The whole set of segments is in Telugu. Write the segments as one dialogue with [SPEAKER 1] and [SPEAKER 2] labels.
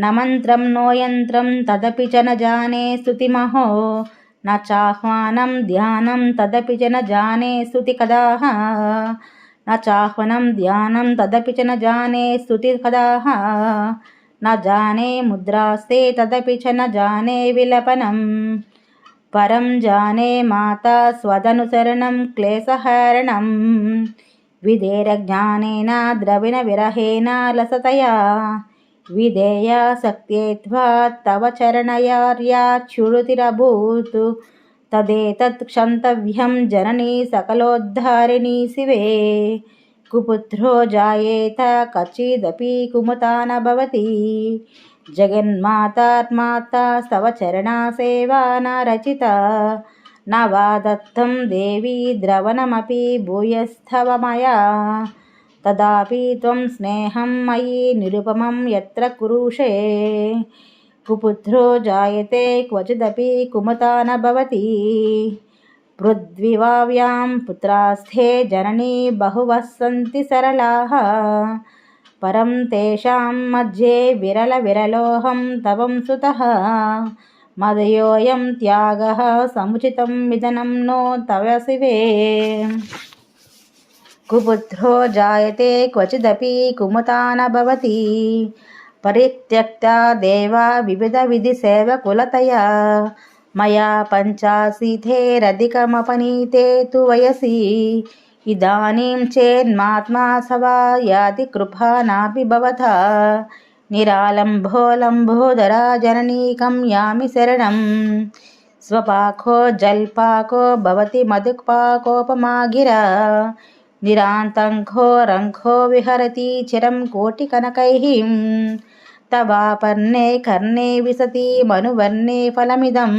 [SPEAKER 1] न मन्त्रं नो यन्त्रं तदपि च न जाने स्तुतिमहो न चाह्वानं ध्यानं तदपि च न जाने स्तुतिकदाः न चाह्वनं ध्यानं तदपि च न जाने स्तुतिकदाः न जाने मुद्रास्ते तदपि च न जाने विलपनम् परं जाने माता स्वदनुसरणं क्लेशहरणं विधेरज्ञानेन द्रविणविरहेण लसतया विधेयासक्त्येत्वा तव चरणयार्याच्युरुतिरभूत् तदेतत् क्षन्तव्यं जननी सकलोद्धारिणी शिवे कुपुत्रो जायेत कचिदपि कुमुता न भवति जगन्मातात्माता स्तव चरणासेवा न रचिता न वा दत्तं देवी द्रवणमपि भूयस्थव मया తదాపి త్వం స్నేహం మయి నిరుపమం ఎత్ర కురుషే. కుపుత్రో జాయతే క్వచిదపి కుమతా నభవతి పృథ్వివావ్యాం పుత్రాస్థే జననీ బహువః సంతి సరళాः. పరం తేషాం మధ్యే విరల విరలోహం తవం సుతः. మదయోయం త్యాగ సముచితం విదనం నో తవ శివే. కుపుత్రో జాయతే క్వచిదపి కుముతాన భవతి పరిత్యక్త దేవా వివిధ విధి సేవకులతయా మయా పంచాశీథేరధికమపనీతే తు వయసి ఇదానీం చేన్మాత్మా సవా యాతి కృపానాపి భవత నిరాలంభో లంభోదరా జననీకం యామి శరణం స్వపాకో జల్పాకో భవతి మధుక్పాకోపమాగిరా मधुपाकोपमा गिरा निरान्तङ्खो रङ्खो विहरति चिरं कोटिकनकैः तवापर्णे कर्णे विशति मनुवर्णे फलमिदं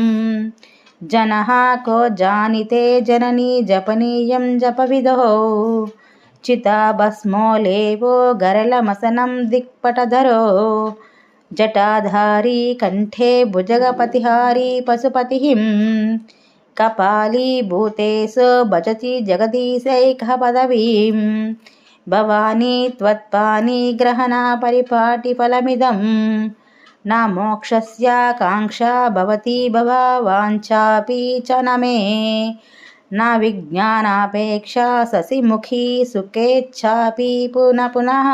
[SPEAKER 1] जनः को जानिते जननी जपनीयं जपविदो चिताभस्मो लेवो गरलमसनं दिक्पटधरो जटाधारी कण्ठे भुजगपतिहारी पशुपतिः कपालीभूतेषु भजति जगदीशैकः पदवीं भवानी त्वत्पाणिग्रहणा परिपाटिफलमिदं न मोक्षस्याकाङ्क्षा भवति भवा वाञ्छापि च न मे न विज्ञानापेक्षा शशिमुखी सुखेच्छापि पुनः पुनः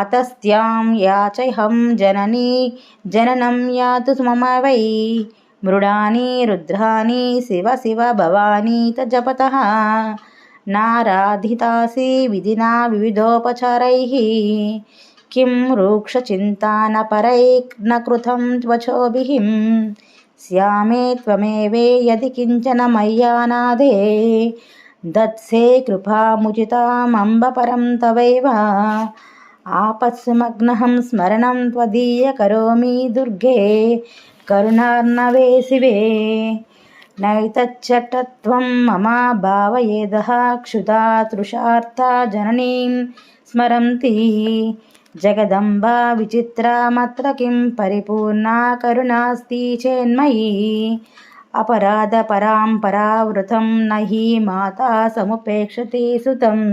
[SPEAKER 1] अतस्त्यां याचहं जननी जननं यातु मम वै మృడాని రుద్రాని శివ శివ భవానీ తజపత నారాధితాసి విధినా వివిధోపచారై. కిం రూక్షచింతానపరైర్నకృతం త్వచోభి. శ్యామే త్వమేవే యది కించన మయ్యానాదే. దత్సే కృపాముచితామంబపరం తవైవ. ఆపత్సుమగ్నహం స్మరణం త్వదీయ కరోమి దుర్గే. त्वदीय करोमि दुर्गे करुणार्णवे शिवे नैतच्चटत्वं मम भावयेदः क्षुधा तृषार्ता जननीं स्मरन्ति जगदम्बा विचित्रामत्र किं परिपूर्णा करुणास्ति चेन्मयी अपराधपरां परावृतं न हि माता समुपेक्षते सुतम्